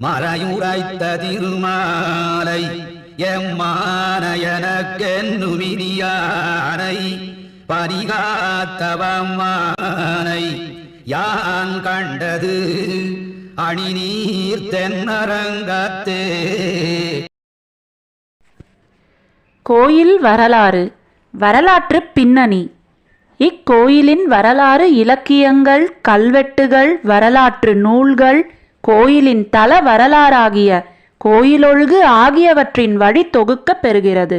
மறையுரைத்த திருமாலை எம்மானயனக்கென்னுமிதியானை பரிகாத்தவம்மானை யான் கண்டது அணிநீர் தென்னரங்கத்தே. கோயில் வரலாறு வரலாற்று பின்னணி. இக்கோயிலின் வரலாறு இலக்கியங்கள் கல்வெட்டுகள் வரலாற்று நூல்கள் கோயிலின் தல வரலாறாகிய கோயிலொழுகு ஆகியவற்றின் வழி தொகுக்கப் பெறுகிறது.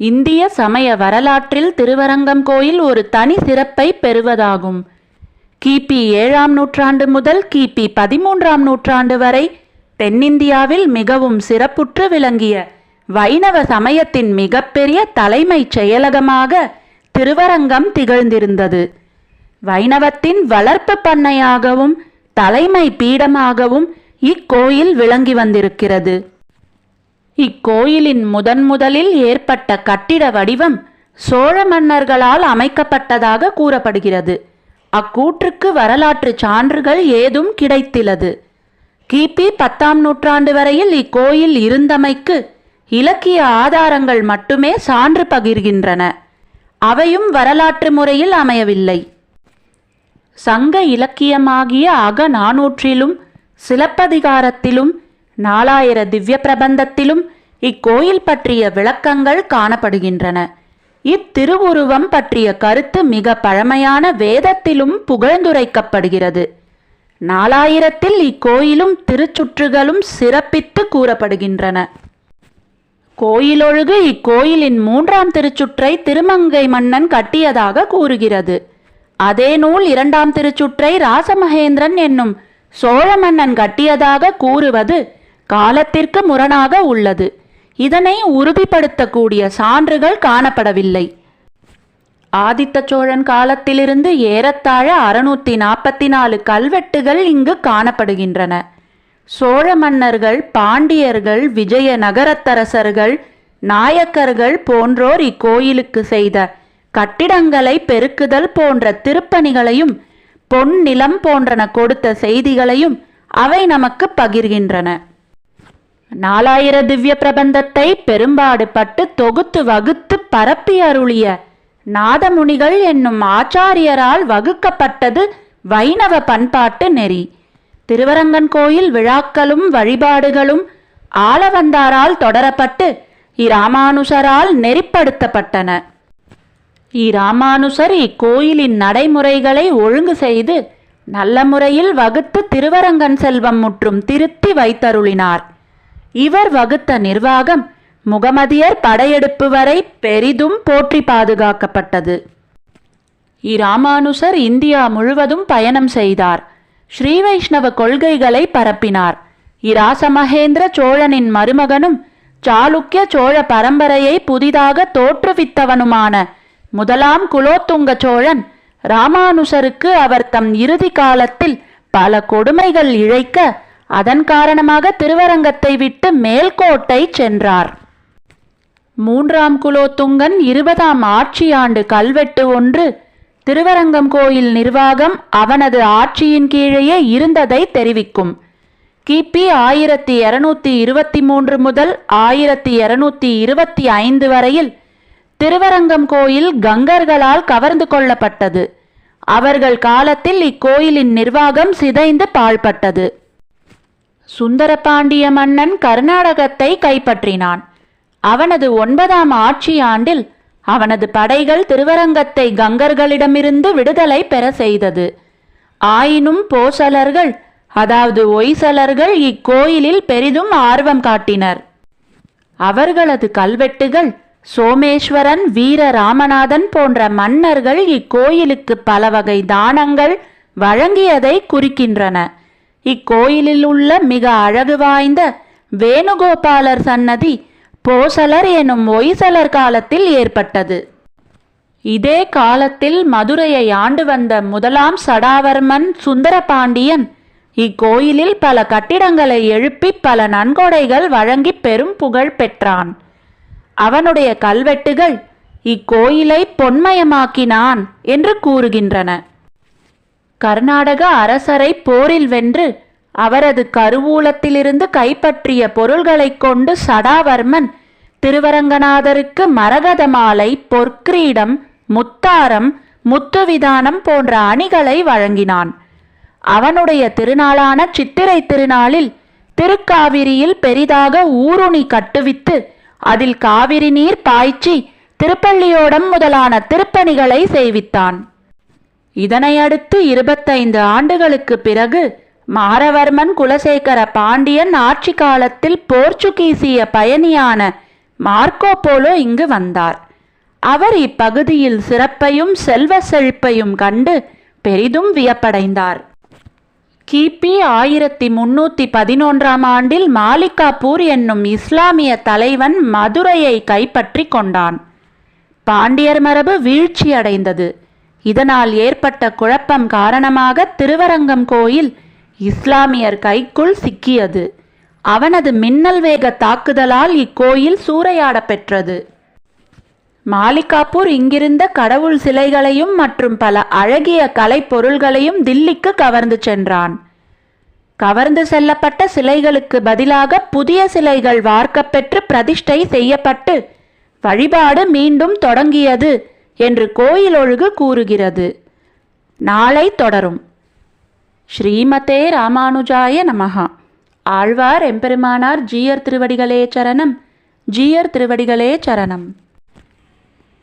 இந்திய சமய வரலாற்றில் திருவரங்கம் கோயில் ஒரு தனி சிறப்பை பெறுவதாகும். கிபி ஏழாம் நூற்றாண்டு முதல் கிபி பதிமூன்றாம் நூற்றாண்டு வரை தென்னிந்தியாவில் மிகவும் சிறப்புற்று விளங்கிய வைணவ சமயத்தின் மிகப்பெரிய தலைமைச் செயலகமாக திருவரங்கம் திகழ்ந்திருந்தது. வைணவத்தின் வளர்ப்பு பண்ணையாகவும் தலைமை பீடமாகவும் இக்கோயில் விளங்கி வந்திருக்கிறது. இக்கோயிலின் முதன் முதலில் ஏற்பட்ட கட்டிட வடிவம் சோழ மன்னர்களால் அமைக்கப்பட்டதாக கூறப்படுகிறது. அக்கூற்றுக்கு வரலாற்று சான்றுகள் ஏதும் கிடைத்திலது. கிபி பத்தாம் நூற்றாண்டு வரையில் இக்கோயில் இருந்தமைக்கு இலக்கிய ஆதாரங்கள் மட்டுமே சான்று பகிர்கின்றன. அவையும் வரலாற்று முறையில் அமையவில்லை. சங்க இலக்கியமாகிய அக நானூற்றிலும் சிலப்பதிகாரத்திலும் நாலாயிர திவ்ய பிரபந்தத்திலும் இக்கோயில் பற்றிய விளக்கங்கள் காணப்படுகின்றன. இத்திருவுருவம் பற்றிய கருத்து மிக பழமையான வேதத்திலும் புகழ்ந்துரைக்கப்படுகிறது. நாலாயிரத்தில் இக்கோயிலும் திருச்சுற்றுகளும் சிறப்பித்து கூறப்படுகின்றன. கோயிலொழுகு இக்கோயிலின் மூன்றாம் திருச்சுற்றை திருமங்கை மன்னன் கட்டியதாக கூறுகிறது. அதே நூல் இரண்டாம் திருச்சுற்றை ராசமகேந்திரன் என்னும் சோழ மன்னன் கட்டியதாக கூறுவது காலத்திற்கு முரணாக உள்ளது. இதனை உறுதிப்படுத்தக்கூடிய சான்றுகள் காணப்படவில்லை. ஆதித்த சோழன் காலத்திலிருந்து ஏறத்தாழ அறுநூத்தி நாற்பத்தி நாலு கல்வெட்டுகள் இங்கு காணப்படுகின்றன. சோழ மன்னர்கள் பாண்டியர்கள் விஜய நகரத்தரசர்கள் நாயக்கர்கள் போன்றோர் இக்கோயிலுக்கு செய்த கட்டிடங்களை பெருக்குதல் போன்ற திருப்பணிகளையும் பொன் நிலம் போன்றன கொடுத்த செய்திகளையும் அவை நமக்கு பகிர்கின்றன. நாலாயிர திவ்ய பிரபந்தத்தை பெரும்பாடு பட்டு தொகுத்து வகுத்து பரப்பி அருளிய நாதமுனிகள் என்னும் ஆச்சாரியரால் வகுக்கப்பட்டது வைணவ பண்பாட்டு நெறி. திருவரங்கன் கோயில் விழாக்களும் வழிபாடுகளும் ஆளவந்தாரால் தொடரப்பட்டு இராமானுஷரால் நெறிப்படுத்தப்பட்டன. இராமானுசர் இக்கோயிலின் நடைமுறைகளை ஒழுங்கு செய்து நல்ல முறையில் வகுத்து திருவரங்கன் செல்வம் முற்றும் திருத்தி வைத்தருளினார். இவர் வகுத்த நிர்வாகம் முகமதியர் படையெடுப்பு வரை பெரிதும் போற்றி பாதுகாக்கப்பட்டது. இராமானுசர் இந்தியா முழுவதும் பயணம் செய்தார். ஸ்ரீ வைஷ்ணவ கொள்கைகளை பரப்பினார். இராசமகேந்திர சோழனின் மருமகனும் சாளுக்கிய சோழ பரம்பரையை புதிதாக தோற்றுவித்தவனுமான முதலாம் குலோத்துங்க சோழன் ராமானுசருக்கு அவர் தம் இறுதி காலத்தில் பல கொடுமைகள் இழைக்க அதன் காரணமாக திருவரங்கத்தை விட்டு மேல்கோட்டை சென்றார். மூன்றாம் குலோத்துங்கன் இருபதாம் ஆட்சி ஆண்டு கல்வெட்டு ஒன்று திருவரங்கம் கோயில் நிர்வாகம் அவனது ஆட்சியின் கீழேயே இருந்ததை தெரிவிக்கும். கிபி ஆயிரத்தி இருநூத்தி இருபத்தி மூன்று முதல் ஆயிரத்தி இருநூத்தி இருபத்தி ஐந்து வரையில் திருவரங்கம் கோயில் கங்கர்களால் கவர்ந்து கொள்ளப்பட்டது. அவர்கள் காலத்தில் இக்கோயிலின் நிர்வாகம் சிதைந்து பாழ்பட்டது. சுந்தரபாண்டிய மன்னன் கர்நாடகத்தை கைப்பற்றினான். அவனது ஒன்பதாம் ஆட்சி ஆண்டில் அவனது படைகள் திருவரங்கத்தை கங்கர்களிடமிருந்து விடுதலை பெற செய்தது. ஆயினும் போசலர்கள் அதாவது ஒய்சலர்கள் இக்கோயிலில் பெரிதும் ஆர்வம் காட்டினர். அவர்களது கல்வெட்டுகள் சோமேஸ்வரன் வீர ராமநாதன் போன்ற மன்னர்கள் இக்கோயிலுக்கு பல வகை தானங்கள் வழங்கியதை குறிக்கின்றன. இக்கோயிலில் உள்ள மிக அழகு வாய்ந்த வேணுகோபாலர் சன்னதி போசலர் எனும் ஒய்சலர் காலத்தில் ஏற்பட்டது. இதே காலத்தில் மதுரையை ஆண்டு வந்த முதலாம் சடாவர்மன் சுந்தரபாண்டியன் இக்கோயிலில் பல கட்டிடங்களை எழுப்பி பல நன்கொடைகள் வழங்கி பெரும் புகழ் பெற்றான். அவனுடைய கல்வெட்டுகள் இக்கோயிலை பொன்மயமாக்கினான் என்று கூறுகின்றன. கர்நாடக அரசரை போரில் வென்று அவரது கருவூலத்திலிருந்து கைப்பற்றிய பொருள்களைக் கொண்டு சடாவர்மன் திருவரங்கநாதருக்கு மரகத மாலை பொற்கிரீடம் முத்தாரம் முத்துவிதானம் போன்ற அணிகளை வழங்கினான். அவனுடைய திருநாளான சித்திரை திருநாளில் திருக்காவிரியில் பெரிதாக ஊருணி கட்டுவித்து அதில் காவிரி நீர் பாய்ச்சி திருப்பள்ளியோடம் முதலான திருப்பணிகளை செய்வித்தான். இதனையடுத்து இருபத்தைந்து ஆண்டுகளுக்கு பிறகு மாரவர்மன் குலசேகர பாண்டியன் ஆட்சி காலத்தில் போர்ச்சுகீசிய பயணியான மார்க்கோ போலோ இங்கு வந்தார். அவர் இப்பகுதியில் சிறப்பையும் செல்வ செழிப்பையும் கண்டு பெரிதும் வியப்படைந்தார். கிபி ஆயிரத்தி முன்னூத்தி பதினொன்றாம் ஆண்டில் மாலிகாப்பூர் என்னும் இஸ்லாமிய தலைவன் மதுரையை கைப்பற்றி கொண்டான். பாண்டியர் மரபு வீழ்ச்சியடைந்தது. இதனால் ஏற்பட்ட குழப்பம் காரணமாக திருவரங்கம் கோயில் இஸ்லாமியர் கைக்குள் சிக்கியது. அவனது மின்னல் வேக தாக்குதலால் இக்கோயில் சூறையாடப் பெற்றது. மாலிகாப்பூர் இங்கிருந்த கடவுள் சிலைகளையும் மற்றும் பல அழகிய கலைப்பொருள்களையும் தில்லிக்கு கவர்ந்து சென்றான். கவர்ந்து செல்லப்பட்ட சிலைகளுக்கு பதிலாக புதிய சிலைகள் வார்க்கப்பெற்று பிரதிஷ்டை செய்யப்பட்டு வழிபாடு மீண்டும் தொடங்கியது என்று கோயில் ஒழுகு கூறுகிறது. நாளை தொடரும். ஸ்ரீமதே ராமானுஜாய நமகா ஆழ்வார் எம்பெருமானார் ஜீயர் திருவடிகளே சரணம். ஜீயர் திருவடிகளே சரணம்.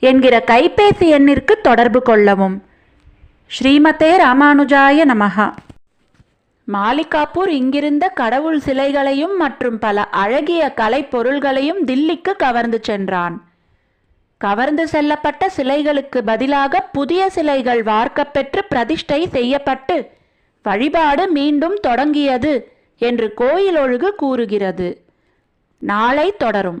என்கிற கைபேசி எண்ணிற்கு தொடர்பு கொள்ளவும். ஸ்ரீமதே ராமானுஜாய நமகா மாலிகாப்பூர் இங்கிருந்த கடவுள் சிலைகளையும் மற்றும் பல அழகிய கலைப்பொருள்களையும் தில்லிக்கு கவர்ந்து சென்றான். கவர்ந்து செல்லப்பட்ட சிலைகளுக்கு பதிலாக புதிய சிலைகள் வார்க்கப்பெற்று பிரதிஷ்டை செய்யப்பட்டு வழிபாடு மீண்டும் தொடங்கியது என்று கோயில் ஒழுகு கூறுகிறது. நாளை தொடரும்.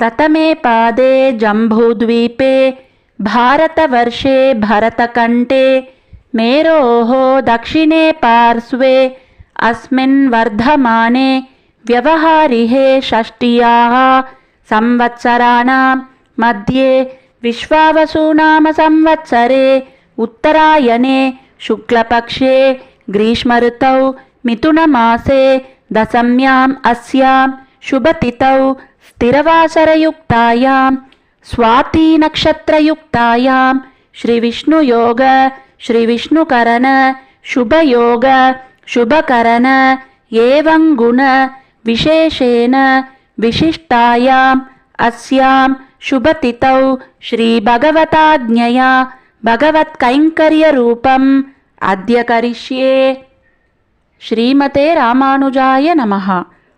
प्रथमे पादे जम्बूद्वीपे भारतवर्षे भरतकण्ठे मेरोः दक्षिणे पार्श्वे अस्मिन् वर्धमाने व्यवहारिहे षष्ट्याः संवत्सराणां मध्ये विश्वावसुनामसंवत्सरे उत्तरायणे शुक्लपक्षे ग्रीष्मऋतौ मिथुनमासे दशम्याम् अस्यां शुभतिथौ स्थिरवासरयुक्तायां स्वातीनक्षत्रयुक्तायां श्रीविष्णुयोग श्रीविष्णुकरण शुभयोग शुभकरण एवं गुण विशेषेण विशिष्टायाम् अस्यां शुभतिथौ श्रीभगवताज्ञया भगवत्कैङ्कर्यरूपम् अद्य करिष्ये। श्रीमते रामानुजाय नमः